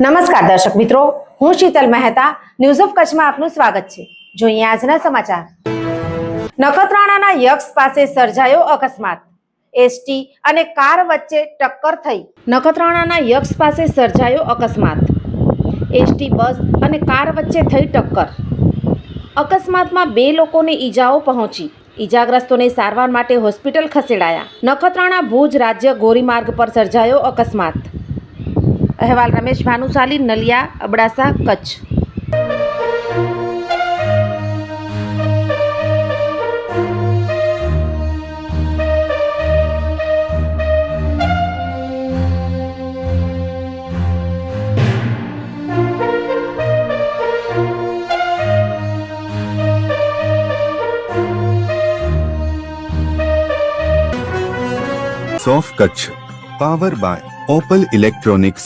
નમસ્કાર દર્શક મિત્રો, હું શીતલ મહેતા ન્યૂઝ ઓફ કચ્છમાં આપનું સ્વાગત છે. જોઈએ આજના સમાચાર. નખત્રાણાના યક્ષ પાસે સર્જાયો અકસ્માત. એસટી અને કાર વચ્ચે ટક્કર થઈ. નખત્રાણાના યક્ષ પાસે સર્જાયો અકસ્માત. એસટી બસ અને કાર વચ્ચે થઈ ટક્કર. અકસ્માતમાં બે લોકોને ઈજાઓ પહોંચી. ઈજાગ્રસ્તોને સારવાર માટે હોસ્પિટલ ખસેડાયા. નખત્રાણા ભુજ રાજ્ય ગોરીમાર્ગ પર સર્જાયો અકસ્માત. અહેવાલ Ramesh Bhanushali Naliya Abdasa Kutch સોફ Kutch power by Opal electronics